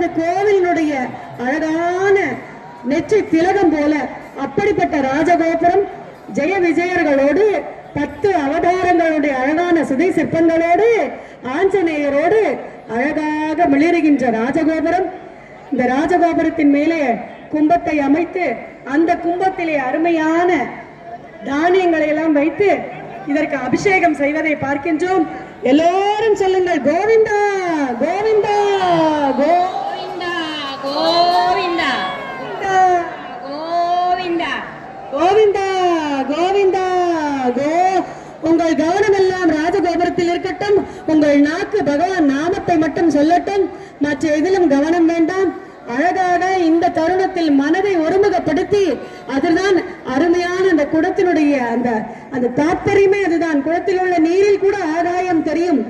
அந்த கோவிலினுடைய அழகான நெற்றி திலகம் போல அப்படிப்பட்ட ராஜகோபுரம் ஜெய விஜயர்களோடு பத்து அவதாரங்களுடைய அழகான சுதை சிற்பங்களோடு ஆஞ்சநேயரோடு அழகாக மிளிருகின்ற ராஜகோபுரம். இந்த ராஜகோபுரத்தின் மேலே கும்பத்தை அமைத்து அந்த கும்பத்திலே அருமையான தானியங்களை எல்லாம் வைத்து இதற்கு அபிஷேகம் செய்வதை பார்க்கின்றோம். எல்லோரும் சொல்லுங்கள் கோவிந்தா கோவிந்தா! கோவிந்தா கோவிந்தா கோவிந்தா கோ உங்கள் கவனம் எல்லாம் ராஜகோபுரத்தில் இருக்கட்டும் உங்கள் நாக்கு பகவான் நாமத்தை மட்டும் சொல்லட்டும் மற்ற எதிலும் கவனம் வேண்டாம். அழகாக இந்த தருணத்தில் மனதை ஒருமுகப்படுத்தி அதுதான் அருமையான அந்த குடத்தினுடைய அந்த அந்த தாற்பயமே அதுதான். குடத்தில் உள்ள நீரில் கூட ஆதாயம் தெரியும்.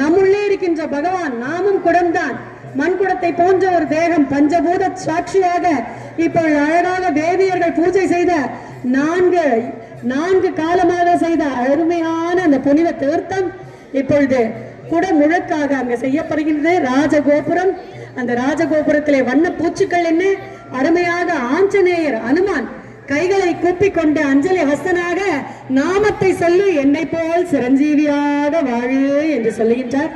நம்முள்ளே இருக்கின்ற பகவான் நாமும் குடம்தான். மண்குடத்தை போன்ற ஒரு தேகம் பஞ்சபூத சாட்சியாக இப்போ அழகாக தேவியர் நான்கு நான்கு காலமாக செய்த அருமையான அந்த புனித தீர்த்தம் இப்பொழுது குட முழக்காக அங்கு செய்யப்படுகின்றது. ராஜகோபுரம். அந்த ராஜகோபுரத்திலே வண்ண பூச்சுக்கள் என்ன? அருமையாக ஆஞ்சநேயர் அனுமான் கைகளை கூப்பி கொண்டு அஞ்சலி ஹஸ்தனாக நாமத்தை சொல்லி என்னை போல் சிரஞ்சீவியாக வாழு என்று சொல்லுகின்றார்.